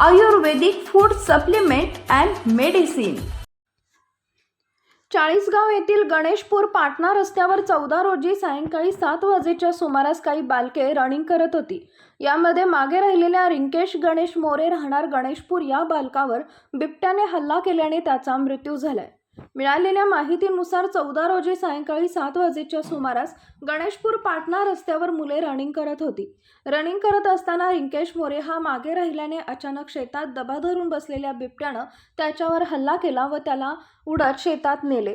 Ayurvedic food supplement and medicine Chalisgaon येथील गणेशपूर पाटणा रस्त्यावर चौदा रोजी सायंकाळी सात वाजेच्या सुमारास काही बालके रनिंग करत होती. यामध्ये मागे राहिलेल्या रिंकेश गणेश मोरे राहणार गणेशपूर या बालकावर बिबट्याने हल्ला केल्याने त्याचा मृत्यू झालाय. मिळालेल्या माहितीनुसार चौदा रोजी सायंकाळी सात वाजेच्या सुमारास गणेशपूर पाटणा रस्त्यावर मुले रनिंग करत होती. रनिंग करत असताना रिंकेश मोरे हा मागे राहिल्याने अचानक शेतात दबा धरून बसलेल्या बिबट्यानं त्याच्यावर हल्ला केला व त्याला उडत शेतात नेले.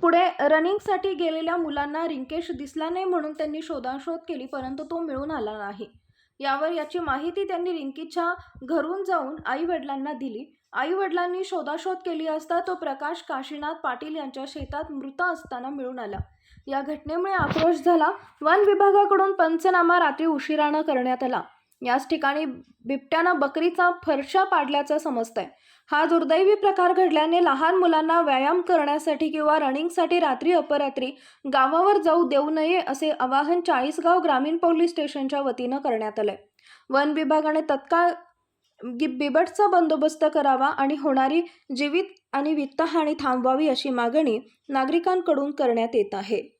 पुढे रनिंगसाठी गेलेल्या मुलांना रिंकेश दिसला नाही म्हणून त्यांनी शोधाशोध केली परंतु तो मिळून आला नाही. यावर याची माहिती त्यांनी रिंकीच्या घरून जाऊन आई वडिलांना दिली. आई वडिलांनी शोधाशोध केली असता तो प्रकाश काशीनाथ पाटील यांच्या शेतात मृत असताना मिळून आला. या घटनेमुळे आक्रोश झाला. वन विभागाकडून पंचनामा रात्री उशिरानं करण्यात आला. याच ठिकाणी बिबट्यानं बकरीचा फरशा पाडल्याचं समजतंय. हा दुर्दैवी प्रकार घडल्याने लहान मुलांना व्यायाम करण्यासाठी किंवा रनिंगसाठी रात्री अपरात्री गावावर जाऊ देऊ नये असे आवाहन चाळीसगाव ग्रामीण पोलीस स्टेशनच्या वतीनं करण्यात आलंय. वन विभागाने तत्काळ बिबटचा बंदोबस्त करावा आणि होणारी जीवित आणि वित्तहानी थांबवावी अशी मागणी नागरिकांकडून करण्यात येत आहे.